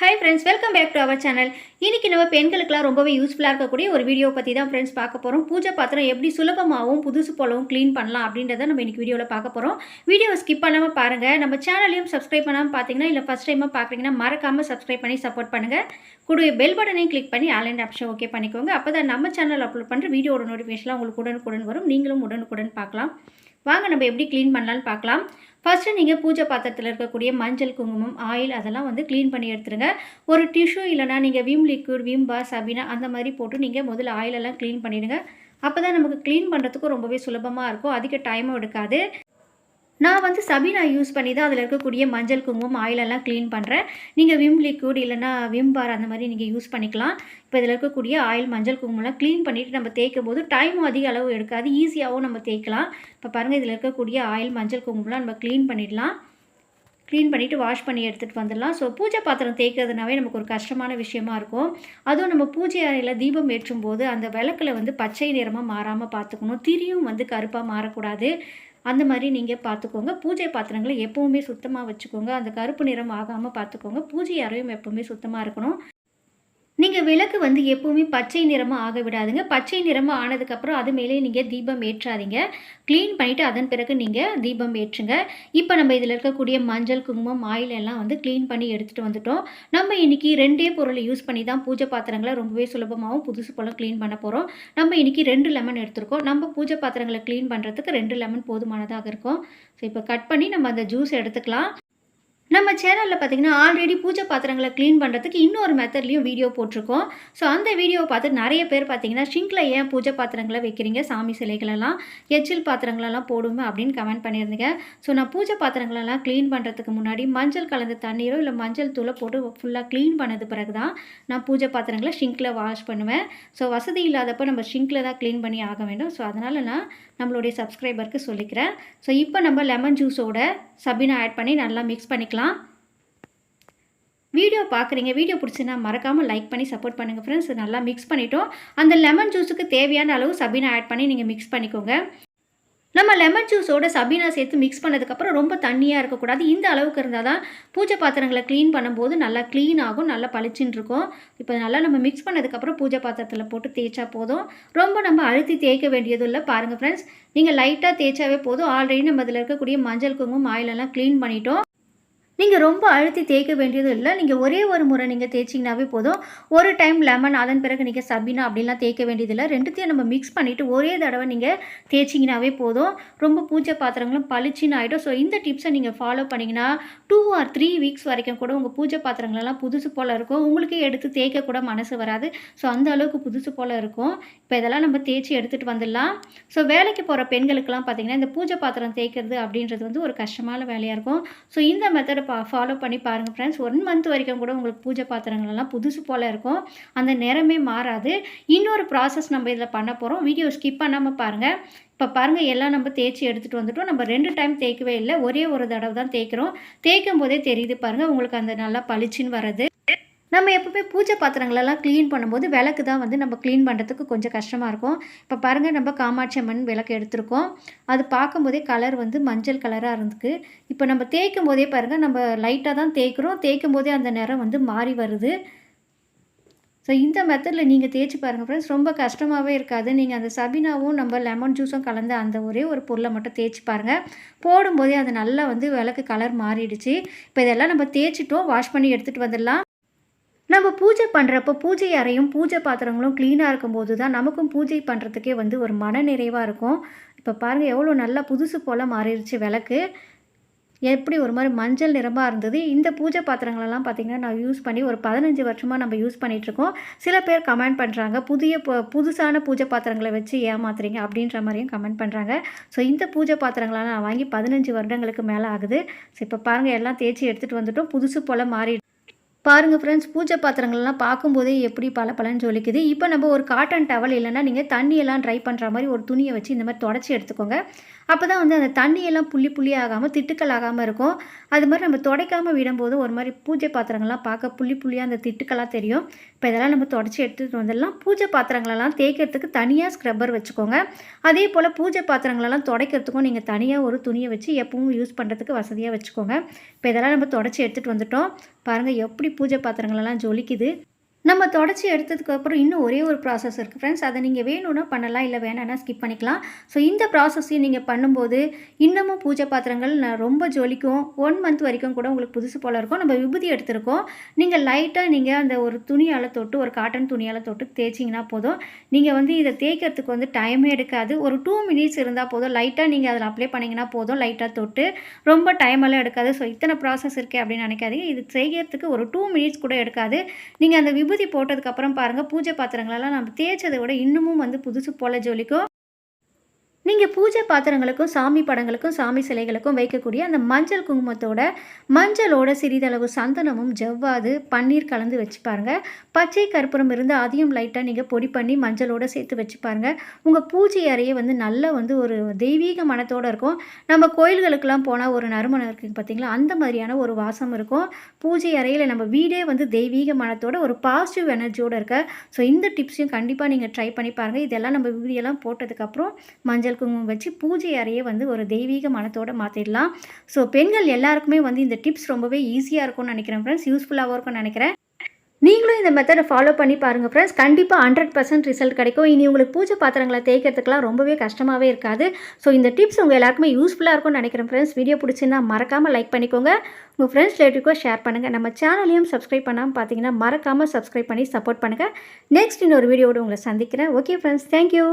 Hi friends welcome back to our channel இன்றைக்கி நம்ம பெண்களுக்கெலாம் ரொம்பவே யூஸ்ஃபுல்லாக இருக்கக்கூடிய ஒரு வீடியோ பற்றி தான் ஃப்ரெண்ட்ஸ் பார்க்க போகிறோம் பூஜை பாத்திரம் எப்படி சுலபமாகவும் புதுசு போலவும் க்ளீன் பண்ணலாம் அப்படின்றத நம்ம இன்றைக்கி வீடியோவில் பார்க்க போகிறோம் வீடியோவை ஸ்கிப் பண்ணாமல் பாருங்கள் நம்ம சேனலையும் சப்ஸ்கிரைப் பண்ணாமல் பார்த்தீங்கன்னா இல்லை ஃபஸ்ட் டைமாக பார்க்குறீங்கன்னா மறக்காமல் சப்ஸ்கிரைப் பண்ணி சப்போர்ட் பண்ணுங்கள் கூடிய பெல் பட்டனையும் கிளிக் பண்ணி ஆன்லைன் ஆப்ஷன் ஓகே பண்ணிக்கோங்க. அப்போ தான் நம்ம சேனல் அப்லோட் பண்ணுற வீடியோட நோட்டிஃபிகேஷன்லாம் உங்களுக்கு உடனுக்குடன் வரும். நீங்களும் உடனுக்குடன் பார்க்கலாம். வாங்க நம்ம எப்படி க்ளீன் பண்ணலான்னு பார்க்கலாம். ஃபஸ்ட்டு நீங்கள் பூஜை பாத்திரத்தில் இருக்கக்கூடிய மஞ்சள் குங்குமம் ஆயில் அதெல்லாம் வந்து க்ளீன் பண்ணி எடுத்துருங்க. ஒரு டிஷ்யூ இல்லைனா நீங்கள் Vim liquid Vim bar Sabena அந்த மாதிரி போட்டு நீங்கள் முதல்ல ஆயிலெல்லாம் க்ளீன் பண்ணிவிடுங்க அப்போ தான் நமக்கு க்ளீன் பண்ணுறதுக்கும் ரொம்பவே சுலபமாக இருக்கும். அதிக டைமும் எடுக்காது. நான் வந்து சபீனா யூஸ் பண்ணி தான் அதில் இருக்கக்கூடிய மஞ்சள் குங்குமம் ஆயிலெல்லாம் க்ளீன் பண்ணுறேன் நீங்கள் விம் லிக்விட் இல்லைனா விம் பார் அந்த மாதிரி நீங்கள் யூஸ் பண்ணிக்கலாம். இப்போ இதில் இருக்கக்கூடிய ஆயில் மஞ்சள் குங்குமம்லாம் க்ளீன் பண்ணிவிட்டு நம்ம தேய்க்கும் போது டைமும் அதிக அளவு எடுக்காது ஈஸியாகவும் நம்ம தேய்க்கலாம். இப்போ பாருங்கள் இதில் இருக்கக்கூடிய ஆயில் மஞ்சள் குங்குமம்லாம் நம்ம க்ளீன் பண்ணிடலாம். க்ளீன் பண்ணிவிட்டு வாஷ் பண்ணி எடுத்துகிட்டு வந்துடலாம். ஸோ பூஜை பாத்திரம் தேய்க்கிறதுனாவே நமக்கு ஒரு கஷ்டமான விஷயமா இருக்கும். அதுவும் நம்ம பூஜை அறையில் தீபம் ஏற்றும் போது அந்த விளக்கில் வந்து பச்சை நிறமாக மாறாமல் பார்த்துக்கணும் திரியும் வந்து கருப்பாக மாறக்கூடாது. அந்த மாதிரி நீங்கள் பார்த்துக்கோங்க பூஜை பாத்திரங்களை எப்போவுமே சுத்தமாக வச்சுக்கோங்க. அந்த கருப்பு நிறம் ஆகாமல் பார்த்துக்கோங்க பூஜை அறையும் எப்போவுமே சுத்தமாக இருக்கணும். நீங்கள் விளக்கு வந்து எப்போவுமே பச்சை நிறமாக ஆக விடாதுங்க. பச்சை நிறமாக ஆனதுக்கப்புறம் அது மேலே நீங்கள் தீபம் ஏற்றாதீங்க. க்ளீன் பண்ணிவிட்டு அதன் பிறகு நீங்கள் தீபம் ஏற்றுங்க. இப்போ நம்ம இதில் இருக்கக்கூடிய மஞ்சள் குங்குமம் ஆயில் எல்லாம் வந்து க்ளீன் பண்ணி எடுத்துகிட்டு வந்துட்டோம். நம்ம இன்றைக்கி ரெண்டே பொருளை யூஸ் பண்ணி தான் பூஜை பாத்திரங்களை ரொம்பவே சுலபமாகவும் புதுசு போல் க்ளீன் பண்ண போகிறோம் நம்ம இன்றைக்கி ரெண்டு லெமன் எடுத்திருக்கோம். நம்ம பூஜை பாத்திரங்களை க்ளீன் பண்ணுறதுக்கு ரெண்டு லெமன் போதுமானதாக இருக்கும். ஸோ இப்போ கட் பண்ணி நம்ம அந்த ஜூஸ் எடுத்துக்கலாம். நம்ம சேனலில் பார்த்தீங்கன்னா ஆல்ரெடி பூஜை பாத்திரங்களை க்ளீன் பண்ணுறதுக்கு இன்னொரு மெத்தட்லேயும் வீடியோ போட்டிருக்கோம். ஸோ அந்த வீடியோவை பார்த்து நிறைய பேர் பார்த்தீங்கன்னா ஷிங்கில் ஏன் பூஜை பாத்திரங்களை வைக்கிறீங்க? சாமி சிலைகளெல்லாம் எச்சில் பாத்திரங்களெல்லாம் போடுமே அப்படின்னு கமெண்ட் பண்ணியிருந்தீங்க. ஸோ நான் பூஜை பாத்திரங்களெல்லாம் க்ளீன் பண்ணுறதுக்கு முன்னாடி மஞ்சள் கலந்த தண்ணீரோ இல்லை மஞ்சள் தூளை போட்டு ஃபுல்லாக க்ளீன் பண்ணது பிறகு தான் நான் பூஜை பாத்திரங்களை ஷிங்கில் வாஷ் பண்ணுவேன். ஸோ வசதி இல்லாதப்போ நம்ம ஷிங்கில் தான் க்ளீன் பண்ணி ஆக வேண்டும். ஸோ அதனால் நான் நம்மளுடைய சப்ஸ்கிரைபருக்கு சொல்லிக்கிறேன். ஸோ இப்போ நம்ம லெமன் ஜூஸோட சபினா ஆட் பண்ணி நல்லா மிக்ஸ் பண்ணிக்கலாம். வீடியோ பார்க்குறீங்க வீடியோ பிடிச்சின்னா மறக்காமல் லைக் பண்ணி சப்போர்ட் பண்ணுங்கள் ஃப்ரெண்ட்ஸ் நல்லா மிக்ஸ் பண்ணிட்டோம். அந்த லெமன் ஜூஸுக்கு தேவையான அளவு சபீனா ஆட் பண்ணி நீங்கள் மிக்ஸ் பண்ணிக்கோங்க. நம்ம லெமன் ஜூஸோட சபீனா சேர்த்து மிக்ஸ் பண்ணதுக்கப்புறம் ரொம்ப தண்ணியாக இருக்கக்கூடாது. இந்த அளவுக்கு இருந்தால் தான் பூஜை பாத்திரங்களை க்ளீன் பண்ணும்போது நல்லா க்ளீன் ஆகும் நல்லா பளிச்சுன்னு இருக்கும். இப்போ நல்லா நம்ம மிக்ஸ் பண்ணதுக்கப்புறம் பூஜை பாத்திரத்தில் போட்டு தேய்ச்சா போதும். ரொம்ப நம்ம அழுத்தி தேய்க்க வேண்டியதும் இல்லை பாருங்கள் ஃப்ரெண்ட்ஸ் நீங்கள் லைட்டாக தேய்ச்சாவே போதும். ஆல்ரெடி நம்ம அதில் இருக்கக்கூடிய மஞ்சள் குங்குமம் ஆயிலெல்லாம் க்ளீன் பண்ணிட்டோம். நீங்கள் ரொம்ப அழுத்தி தேய்க்க வேண்டியதும் இல்லை. நீங்கள் ஒரே ஒரு முறை நீங்கள் தேய்ச்சிங்கனாவே போதும். ஒரு டைம் லெமன் அதன் பிறகு நீங்கள் சபினா அப்படின்லாம் தேய்க்க வேண்டியதில்லை ரெண்டுத்தையும் நம்ம மிக்ஸ் பண்ணிவிட்டு ஒரே தடவை நீங்கள் தேய்ச்சிங்கனாவே போதும். ரொம்ப பூஜை பாத்திரங்களும் பளிச்சின்னு ஆகிடும் ஸோ இந்த டிப்ஸை நீங்கள் ஃபாலோ பண்ணிங்கன்னா டூ ஆர் த்ரீ வீக்ஸ் வரைக்கும் கூட உங்கள் பூஜை பாத்திரங்களெல்லாம் புதுசு போல் இருக்கும். உங்களுக்கே எடுத்து தேய்க்க கூட மனசு வராது. ஸோ அந்த அளவுக்கு புதுசு போல் இருக்கும். இப்போ இதெல்லாம் நம்ம தேய்ச்சி எடுத்துகிட்டு வந்துடலாம். ஸோ வேலைக்கு போகிற பெண்களுக்கெல்லாம் பார்த்திங்கன்னா இந்த பூஜை பாத்திரம் தேய்க்கிறது அப்படின்றது வந்து ஒரு கஷ்டமான வேலையாக இருக்கும். ஸோ இந்த மெத்தடை பா ஃபாலோ பண்ணி பாருங்கள் ஃப்ரெண்ட்ஸ் ஒன் மந்த் வரைக்கும் கூட உங்களுக்கு பூஜை பாத்திரங்கள்லாம் புதுசு போல் இருக்கும். அந்த நிறமே மாறாது. இன்னொரு ப்ராசஸ் நம்ம இதில் பண்ண போகிறோம் வீடியோ ஸ்கிப் பண்ணாமல் பாருங்கள் இப்போ பாருங்கள் எல்லாம் நம்ம தேய்ச்சி எடுத்துகிட்டு வந்துட்டோம். நம்ம ரெண்டு டைம் தேய்க்கவே இல்லை. ஒரே ஒரு தடவை தான் தேய்க்கிறோம். தேய்க்கும் போதே தெரியுது பாருங்கள் உங்களுக்கு அந்த நல்லா பளிச்சுன்னு வர்றது. நம்ம எப்போவுமே பூஜை பாத்திரங்களெல்லாம் க்ளீன் பண்ணும்போது விளக்கு தான் வந்து நம்ம க்ளீன் பண்ணுறதுக்கு கொஞ்சம் கஷ்டமாக இருக்கும். இப்போ பாருங்கள் நம்ம காமாட்சி அம்மன் விளக்கு எடுத்திருக்கோம். அது பார்க்கும்போதே கலர் வந்து மஞ்சள் கலராக இருந்துக்கு இப்போ நம்ம தேய்க்கும் போதே பாருங்கள் நம்ம லைட்டாக தான் தேய்க்கிறோம். தேய்க்கும் போதே அந்த நிறம் வந்து மாறி வருது. ஸோ இந்த மெத்தடில் நீங்கள் தேய்ச்சி பாருங்கள் ஃப்ரெண்ட்ஸ் ரொம்ப கஷ்டமாகவே இருக்காது. நீங்கள் அந்த சபினாவும் நம்ம லெமன் ஜூஸும் கலந்த அந்த ஒரே ஒரு பொருளை மட்டும் தேய்ச்சி பாருங்கள் போடும்போதே அது நல்லா வந்து விளக்கு கலர் மாறிடுச்சு. இப்போ இதெல்லாம் நம்ம தேய்ச்சிட்டோம் வாஷ் பண்ணி எடுத்துகிட்டு வந்துடலாம். நம்ம பூஜை பண்ணுறப்போ பூஜை அறையும் பூஜை பாத்திரங்களும் க்ளீனாக இருக்கும்போது தான் நமக்கும் பூஜை பண்ணுறதுக்கே வந்து ஒரு மன நிறைவாக இருக்கும். இப்போ பாருங்கள் எவ்வளோ நல்லா புதுசு போல் மாறிடுச்சு விளக்கு. எப்படி ஒரு மாதிரி மஞ்சள் நிறமாக இருந்தது. இந்த பூஜை பாத்திரங்களெல்லாம் பார்த்திங்கன்னா நான் யூஸ் பண்ணி ஒரு பதினஞ்சு வருஷமாக நம்ம யூஸ் பண்ணிகிட்ருக்கோம் சில பேர் கமெண்ட் பண்ணுறாங்க புதிய புதுசான பூஜை பாத்திரங்களை வச்சு ஏமாத்துறீங்க அப்படின்ற மாதிரியும் கமெண்ட் பண்ணுறாங்க ஸோ இந்த பூஜை பாத்திரங்களெல்லாம் நான் வாங்கி பதினஞ்சு வருடங்களுக்கு மேலே ஆகுது. ஸோ இப்போ பாருங்கள் எல்லாம் தேய்ச்சி எடுத்துகிட்டு வந்துட்டோம். புதுசு போல் மாறி பாருங்கள் ஃப்ரெண்ட்ஸ் பூஜை பாத்திரங்கள்லாம் பார்க்கும்போதே எப்படி பல பலன்னு ஜொலிக்குது. இப்போ நம்ம ஒரு காட்டன் டவல் இல்லைன்னா நீங்கள் தண்ணியெல்லாம் ட்ரை பண்ணுற மாதிரி ஒரு துணியை வச்சு இந்த மாதிரி தொடச்சி எடுத்துக்கோங்க. அப்போ தான் வந்து அந்த தண்ணியெல்லாம் புள்ளி புள்ளி ஆகாமல் திட்டுக்கள் ஆகாமல் இருக்கும். அது மாதிரி நம்ம துடைக்காமல் விடும்போது ஒரு மாதிரி பூஜை பாத்திரங்கள்லாம் பார்க்க புள்ளி புள்ளியாக அந்த திட்டுக்களாக தெரியும். இப்போ இதெல்லாம் நம்ம தொடச்சி எடுத்துகிட்டு வந்துடலாம். பூஜை பாத்திரங்களெல்லாம் தேய்க்கிறதுக்கு தனியாக ஸ்க்ரப்பர் வச்சுக்கோங்க. அதே போல் பூஜை பாத்திரங்களெல்லாம் துடைக்கிறதுக்கும் நீங்கள் தனியாக ஒரு துணியை வச்சு எப்பவும் யூஸ் பண்ணுறதுக்கு வசதியாக வச்சுக்கோங்க. இப்போ இதெல்லாம் நம்ம தொடச்சி எடுத்துகிட்டு வந்துட்டோம். பாருங்கள் எப்படி பூஜை பாத்திரங்களெல்லாம் ஜொலிக்குது. நம்ம தொடச்சி எடுத்ததுக்கு அப்புறம் இன்னும் ஒரே ஒரு ப்ராசஸ் இருக்குது ஃப்ரெண்ட்ஸ் அதை நீங்கள் வேணும்னா பண்ணலாம் இல்லை வேணாம்னா ஸ்கிப் பண்ணிக்கலாம். ஸோ இந்த ப்ராசஸையும் நீங்கள் பண்ணும்போது இன்னமும் பூஜை பாத்திரங்கள் நான் ரொம்ப ஜொலிக்கும். ஒன் மந்த் வரைக்கும் கூட உங்களுக்கு புதுசு போல் இருக்கும். நம்ம விபூதி எடுத்திருக்கோம். நீங்கள் லைட்டாக நீங்கள் அந்த ஒரு துணியால் தொட்டு ஒரு காட்டன் துணியால் தொட்டு தேய்ச்சிங்கன்னா போதும். நீங்கள் வந்து இதை தேய்க்கிறதுக்கு வந்து டைமே எடுக்காது. ஒரு டூ மினிட்ஸ் இருந்தால் போதும். லைட்டாக நீங்கள் அதில் அப்ளை பண்ணிங்கன்னா போதும். லைட்டாக தொட்டு ரொம்ப டைம் எல்லாம் எடுக்காது. ஸோ இத்தனை ப்ராசஸ் இருக்கே அப்படின்னு நினைக்காதீங்க. இது செய்கிறதுக்கு ஒரு டூ மினிட்ஸ் கூட எடுக்காது. நீங்கள் அந்த விபூதி போட்டதுக்கப்புறம் பாருங்கள் பூஜை பாத்திரங்களெல்லாம் நம்ம தேய்ச்சதை விட இன்னமும் வந்து புதுசு போல ஜொலிக்கும். நீங்கள் பூஜை பாத்திரங்களுக்கும் சாமி படங்களுக்கும் சாமி சிலைகளுக்கும் வைக்கக்கூடிய அந்த மஞ்சள் குங்குமத்தோட மஞ்சளோட சிறிதளவு சந்தனமும் ஜவ்வாது பன்னீர் கலந்து வச்சு பாருங்கள் பச்சை கற்பூரம் இருந்து அதையும் லைட்டாக நீங்கள் பொடி பண்ணி மஞ்சளோட சேர்த்து வச்சு பாருங்கள் உங்கள் பூஜை அறையை வந்து நல்லா வந்து ஒரு தெய்வீக மனத்தோடு இருக்கும். நம்ம கோயில்களுக்கெல்லாம் போனால் ஒரு நறுமணம் இருக்குது பார்த்தீங்களா அந்த மாதிரியான ஒரு வாசம் இருக்கும். பூஜை அறையில் நம்ம வீடே வந்து தெய்வீக மனத்தோட ஒரு பாசிட்டிவ் எனர்ஜியோடு இருக்க. ஸோ இந்த டிப்ஸையும் கண்டிப்பாக நீங்கள் ட்ரை பண்ணி பாருங்கள் இதெல்லாம் நம்ம வீடியோலாம் போட்டதுக்கப்புறம் மஞ்சள் குங்குமம் வச்சு பூஜை அறையை வந்து ஒரு தெய்வீக மனத்தோடு மாற்றிடலாம் ஸோ பெண்கள் எல்லாருக்குமே வந்து இந்த டிப்ஸ் ரொம்பவே ஈஸியாக இருக்கும்னு நினைக்கிறேன் ஃப்ரெண்ட்ஸ் யூஸ்ஃபுல்லாகவும் இருக்கும்னு நினைக்கிறேன். நீங்களும் இந்த மெத்தடை ஃபாலோ பண்ணி பாருங்கள் ஃப்ரெண்ட்ஸ் கண்டிப்பாக ஹண்ட்ரட் பர்சன்ட் ரிசல்ட் கிடைக்கும். இனி உங்களுக்கு பூஜை பாத்திரங்களை தேய்க்கிறதுக்கெல்லாம் ரொம்பவே கஷ்டமாகவே இருக்காது. ஸோ இந்த டிப்ஸ் உங்கள் எல்லாருக்குமே யூஸ்ஃபுல்லாக இருக்கும்னு நினைக்கிறேன் ஃப்ரெண்ட்ஸ் வீடியோ பிடிச்சிருந்தா மறக்காமல் லைக் பண்ணிக்கோங்க. உங்கள் ஃப்ரெண்ட்ஸ் ரிலேட்டிவ்க்கும் ஷேர் பண்ணுங்கள் நம்ம சேனலையும் சப்ஸ்கிரைப் பண்ணாமல் பார்த்தீங்கன்னா மறக்காமல் சப்ஸ்கிரைப் பண்ணி சப்போர்ட் பண்ணுங்கள் நெக்ஸ்ட் இன்னொரு வீடியோவோட உங்களை சந்திக்கிறேன். Okay friends thank you